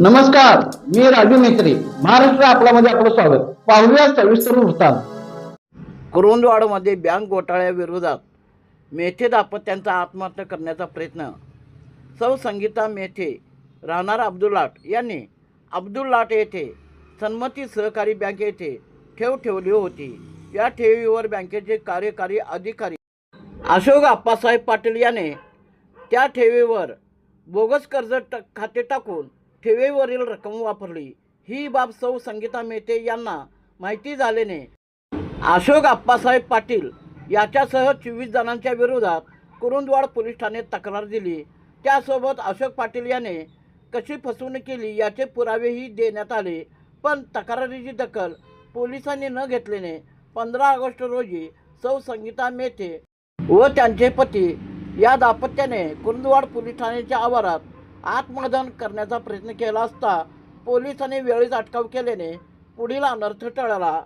नमस्कार मी राजू मेत्री महाराष्ट्र आपल्यामध्ये आपलं स्वागत. पाहूया सविस्तर वृत्तांत. कुरुंदवाडमध्ये बँक घोटाळ्याविरोधात मेथे दापत्यांचा आत्महत्या करण्याचा प्रयत्न. सौ संगीता मेथे राहणार अब्दुल्लाट यांनी अब्दुल्लाट येथे सन्मती सहकारी बँक येथे ठेव ठेवली होती. या ठेवीवर बँकेचे कार्यकारी अधिकारी अशोक आप्पासाहेब पाटील याने त्या ठेवीवर बोगस कर्ज ट खाते टाकून ठेवीवरील रक्कम वापरली. ही बाब सौ संगीता मेहते यांना माहिती झाल्याने अशोक आप्पासाहेब पाटील याच्यासह चोवीस जणांच्या विरोधात कुरुंदवाड पोलीस ठाण्यात तक्रार दिली. त्यासोबत अशोक पाटील याने कशी फसवणूक केली याचे पुरावेही देण्यात आले. पण तक्रारीची दखल पोलिसांनी न घेतल्याने पंधरा ऑगस्ट रोजी सौ संगीता मेथे व त्यांचे पती या दाम्पत्याने कुरुंदवाड पोलीस ठाण्याच्या आवारात आत्मदान करण्याचा प्रयत्न केला असता पोलिसांनी वेळीच अटकाव केल्याने पुढील अनर्थ टळला.